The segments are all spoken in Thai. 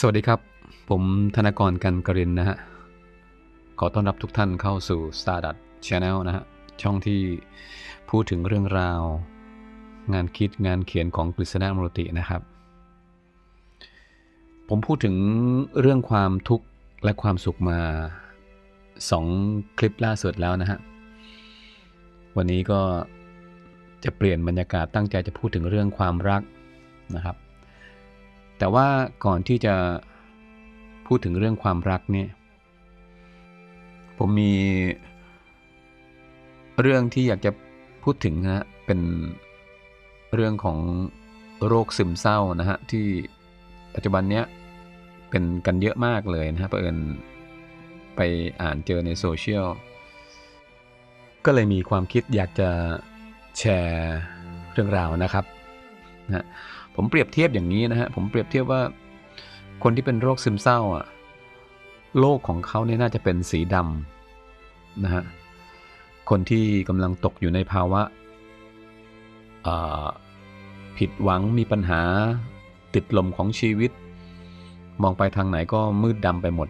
สวัสดีครับ ผมธนกรกันกรินนะฮะ ขอต้อนรับทุกท่านเข้าสู่ Stardust Channel นะฮะ ช่องที่พูดถึงเรื่องราว งานคิดงานเขียนของกฤษณามรตินะครับ ผมพูดถึงเรื่องความทุกข์และความสุขมาสองคลิปล่าสุดแล้วนะฮะ วันนี้ก็จะเปลี่ยนบรรยากาศตั้งใจจะพูดถึงเรื่องความรักนะครับ แต่ว่าก่อนที่จะพูดถึงเรื่องความรักเนี่ยผมมีเรื่องที่อยากจะพูดถึงนะฮะเป็นเรื่องของโรคซึมเศร้านะฮะที่ปัจจุบันเนี้ยเป็นกันเยอะมากเลยนะฮะเผอิญไปอ่านเจอในโซเชียลก็เลยมีความคิดอยากจะแชร์เรื่องราวนะครับ นะผมเปรียบเทียบอย่างนี้นะฮะผมเปรียบเทียบว่าคนที่เป็นโรคซึมเศร้าอะโลกของเขาเนี่ยน่าจะเป็นสีดำนะฮะคนที่กำลังตกอยู่ในภาวะผิดหวังมีปัญหาติดลมของชีวิต มองไปทางไหนก็มืดดำไปหมด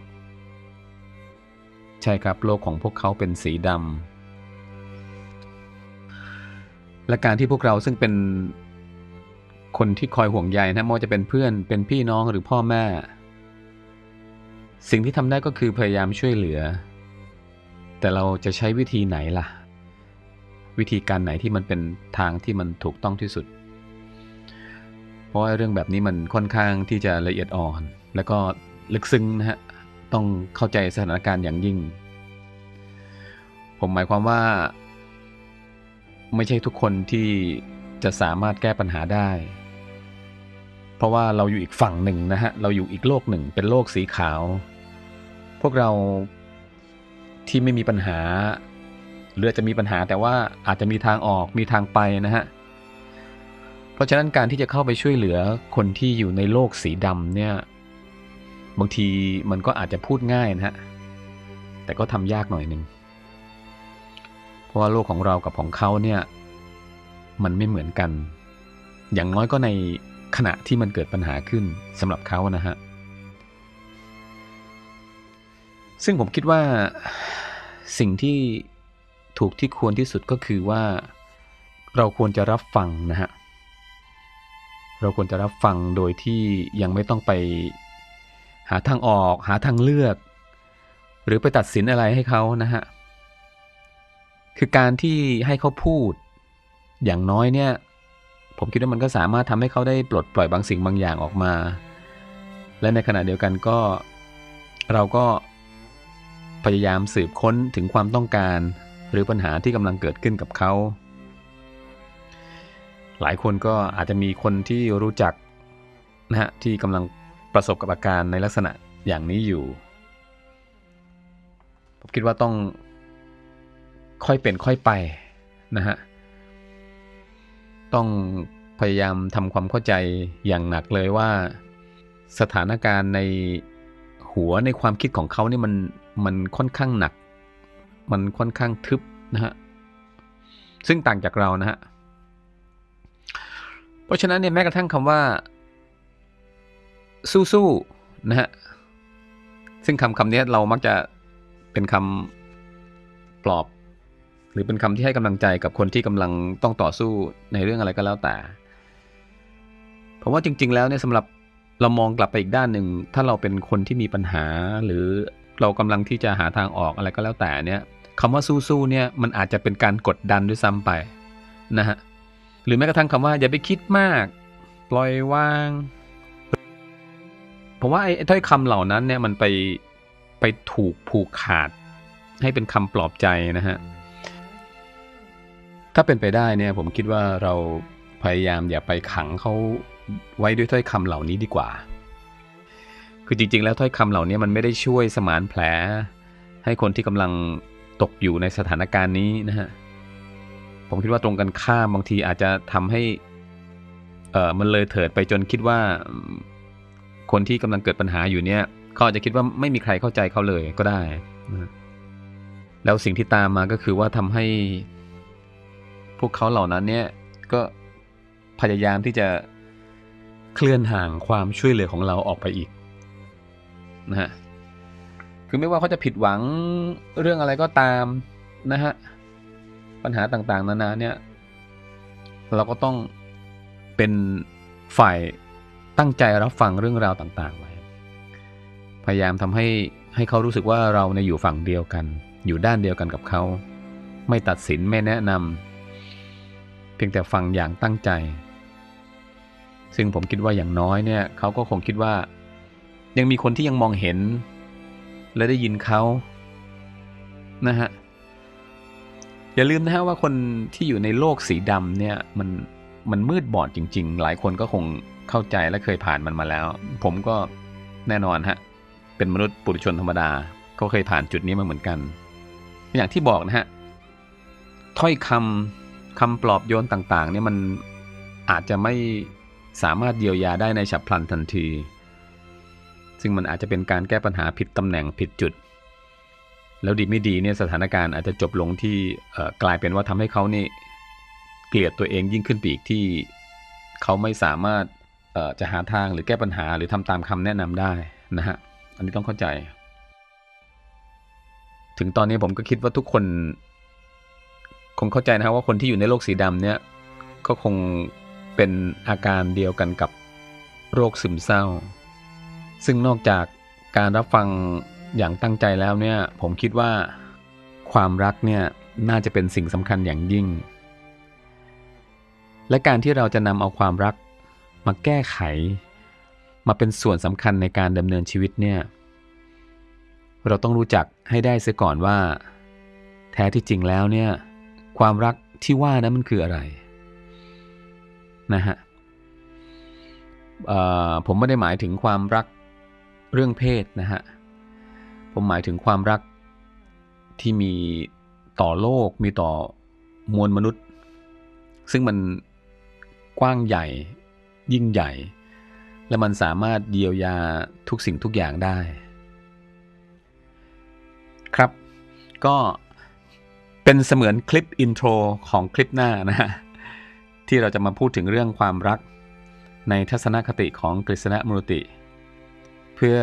ใช่ครับโลกของพวกเขาเป็นสีดำและการที่พวกเราซึ่งเป็น คนที่คอยห่วงใยนะไม่ว่าจะเป็นเพื่อนเป็นพี่น้องหรือพ่อแม่ สิ่งที่ทำได้ก็คือพยายามช่วยเหลือ แต่เราจะใช้วิธีไหนล่ะ วิธีการไหนที่มันเป็นทางที่มันถูกต้องที่สุด เพราะเรื่องแบบนี้มันค่อนข้างที่จะละเอียดอ่อน แล้วก็ลึกซึ้งนะฮะต้องเข้าใจสถานการณ์อย่างยิ่ง ผมหมายความว่า ไม่ใช่ทุกคนที่จะสามารถแก้ปัญหาได้ เพราะว่าเราอยู่อีกฝั่งหนึ่งนะฮะ เราอยู่อีกโลกหนึ่ง เป็นโลกสีขาว พวกเราที่ไม่มีปัญหาหรือจะมีปัญหาแต่ว่าอาจจะมีทางออกมีทางไปนะฮะ เพราะฉะนั้นการที่จะเข้าไปช่วยเหลือคนที่อยู่ในโลกสีดำเนี่ย บางทีมันก็อาจจะพูดง่ายนะฮะ แต่ก็ทำยากหน่อยหนึ่ง เพราะว่าโลกของเรากับของเขาเนี่ย มันไม่เหมือนกัน อย่างน้อยก็ใน ขณะที่มันเกิดปัญหาขึ้นสำหรับเขานะฮะ ซึ่งผมคิดว่าสิ่งที่ถูกที่ควรที่สุดก็คือว่าเราควรจะรับฟังนะฮะ เราควรจะรับฟังโดยที่ยังไม่ต้องไปหาทางออก หาทางเลือก หรือไปตัดสินอะไรให้เขานะฮะ คือการที่ให้เขาพูด อย่างน้อยเนี่ย ผมคิดว่ามันก็สามารถทำให้เขาได้ปลดปล่อยบางสิ่งบางอย่างออกมา และในขณะเดียวกันก็ เราก็พยายามสืบค้นถึงความต้องการ หรือปัญหาที่กำลังเกิดขึ้นกับเขา หลายคนก็อาจจะมีคนที่รู้จักนะฮะที่กำลังประสบกับอาการในลักษณะอย่างนี้อยู่ ผมคิดว่าต้องค่อยเป็นค่อยไปนะฮะ ต้องพยายามทำความเข้าใจอย่างหนักเลยว่า สถานการณ์ในหัวในความคิดของเขาเนี่ยมันมันค่อนข้างหนัก มันค่อนข้างทึบนะฮะซึ่งต่างจากเรานะฮะเพราะฉะนั้นเนี่ยแม้กระทั่งคำว่า สู้ๆนะฮะซึ่งคำคำนี้เรามักจะเป็นคำปลอบ รือเป็นคำที่ให้กำลังใจกับคนที่กำลังต้องต่อสู้ในเรื่องอะไรก็แล้วแต่ผมว่าจริง ๆ แล้วเนี่ยสำหรับเรามองกลับไปอีกด้านหนึ่งถ้าเราเป็นคนที่มีปัญหา หรือเรากำลังที่จะหาทางออกอะไรก็แล้วแต่เนี่ยคำว่าสู้ๆเนี่ยมันอาจจะเป็นการกดดันด้วยซ้ำไปนะฮะหรือแม้กระทั่งคำว่าอย่าไปคิดมาก ปล่อยวางผมว่าไอ้ถ้อยคำเหล่านั้นเนี่ยมันไปไปถูกผูกขาด ให้เป็นคำปลอบใจนะฮะ ถ้าเป็นไปได้เนี่ยผมคิดว่าเราพยายามอย่าไปขังเขาไว้ด้วยถ้อยคำเหล่านี้ดีกว่า คือจริงๆ แล้วถ้อยคำเหล่านี้มันไม่ได้ช่วยสมานแผล ให้คนที่กำลังตกอยู่ในสถานการณ์นี้นะฮะ ผมคิดว่าตรงกันข้ามบางทีอาจจะทำให้เออมันเลยเถิดไปจนคิดว่า คนที่กำลังเกิดปัญหาอยู่เนี่ยเขาอาจจะคิดว่าไม่มีใครเข้าใจเขาเลยก็ได้ แล้วสิ่งที่ตามมาก็คือว่าทำให้ พวกเขาเหล่านั้นเนี่ยก็พยายามที่จะเคลื่อนห่างความช่วยเหลือของเราออกไปอีกนะฮะคือไม่ว่าเขาจะผิดหวังเรื่องอะไรก็ตามนะฮะปัญหาต่างๆ นานาเนี่ยเราก็ต้องเป็นฝ่ายตั้งใจรับฟังเรื่องราวต่างๆไว้พยายามทำให้ให้เขารู้สึกว่าเราเนี่ยอยู่ฝั่งเดียวกัน อยู่ด้านเดียวกันกับเขา ไม่ตัดสินไม่แนะนำ เพียงแต่ฟังอย่างตั้งใจ ซึ่งผมคิดว่าอย่างน้อยเนี่ยเขาก็คงคิดว่า ยังมีคนที่ยังมองเห็น และได้ยินเขานะฮะอย่าลืมนะฮะว่าคนที่อยู่ในโลกสีดำเนี่ยมันมันมืดบอดจริง ๆ หลายคนก็คงเข้าใจและเคยผ่านมันมาแล้ว ผมก็แน่นอนฮะเป็นมนุษย์ปุถุชนธรรมดา ก็เคยผ่านจุดนี้มาเหมือนกัน อย่างที่บอกนะฮะถ้อยคำ คำปลอบโยนต่างๆเนี่ยมันอาจจะไม่สามารถเยียวยาได้ในฉับพลันทันที ซึ่งมันอาจจะเป็นการแก้ปัญหาผิดตำแหน่งผิดจุด แล้วดีไม่ดีเนี่ยสถานการณ์อาจจะจบลงที่กลายเป็นว่าทำให้เขานี่เกลียดตัวเองยิ่งขึ้นไปอีกที่เขาไม่สามารถจะหาทางหรือแก้ปัญหาหรือทำตามคำแนะนำได้นะฮะ อันนี้ต้องเข้าใจ ถึงตอนนี้ผมก็คิดว่าทุกคน คงเข้าใจนะครับว่าคนที่อยู่ในโลกสีดำเนี่ยก็คงเป็นอาการเดียวกันกับโรคซึมเศร้า ซึ่งนอกจากการรับฟังอย่างตั้งใจแล้วเนี่ยผมคิดว่าความรักเนี่ยน่าจะเป็นสิ่งสำคัญอย่างยิ่ง และการที่เราจะนำเอาความรักมาแก้ไข มาเป็นส่วนสำคัญในการดำเนินชีวิตเนี่ยเราต้องรู้จักให้ได้เสียก่อนว่า แท้ที่จริงแล้วเนี่ย ความรักที่ว่านั้นมันคืออะไรนะฮะผมไม่ได้หมายถึงความรักเรื่องเพศนะฮะ ผมหมายถึงความรักที่มีต่อโลกมีต่อมวลมนุษย์ ซึ่งมันกว้างใหญ่ยิ่งใหญ่ และมันสามารถเยียวยาทุกสิ่งทุกอย่างได้ ครับ ก็ เป็นเสมือนคลิปอินโทรของคลิปหน้านะฮะที่เราจะมาพูดถึงเรื่องความรักในทัศนคติของกฤษณะมรุติ เพื่อ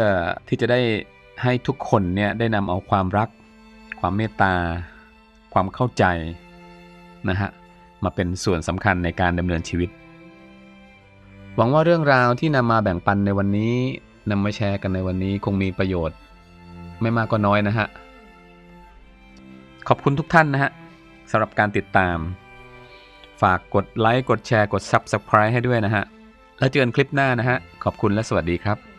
ที่จะได้ให้ทุกคนเนี่ยได้นำเอาความรัก ความเมตตา ความเข้าใจนะฮะมาเป็นส่วนสำคัญในการดำเนินชีวิต หวังว่าเรื่องราวที่นำมาแบ่งปันในวันนี้นำมาแชร์กันในวันนี้คงมีประโยชน์ ไม่มากก็น้อยนะฮะ ขอบคุณทุกท่านนะฮะสำหรับการติดตาม ฝากกดไลค์ กดแชร์ กด Subscribe ให้ด้วยนะฮะ แล้วเจอกันคลิปหน้านะฮะ ขอบคุณและสวัสดีครับ